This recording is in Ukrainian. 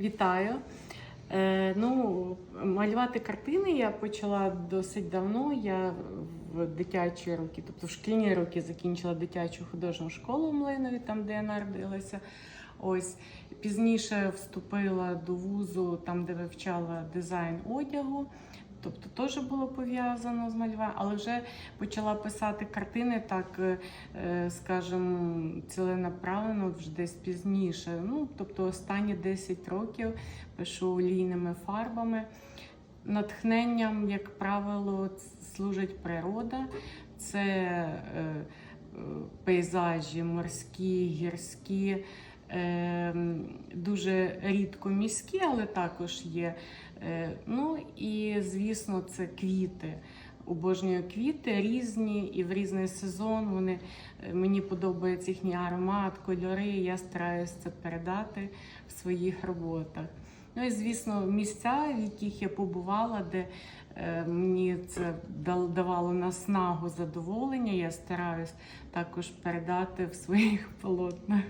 Вітаю. Е, ну, малювати картини я почала досить давно. Я в дитячі роки, тобто в шкільні роки закінчила дитячу художню школу в Млинові, там де я народилася. Ось пізніше вступила до вузу, там де вивчала дизайн одягу. Тобто теж було пов'язано з малюванням, але вже почала писати картини так, е, е, скажімо, ціленаправлено вже десь пізніше. Ну, тобто останні 10 років пишу олійними фарбами. Натхненням, як правило, служить природа. Це е, пейзажі морські, гірські, е, дуже рідко міські, але також є. Ну і звісно, це квіти. Обожнюю квіти різні і в різний сезон. Вони е, мені подобається їхній аромат, кольори. Я стараюся це передати в своїх роботах. Ну і звісно, місця, в яких я побувала, де е, мені це давало наснагу задоволення. Я стараюсь також передати в своїх полотнах.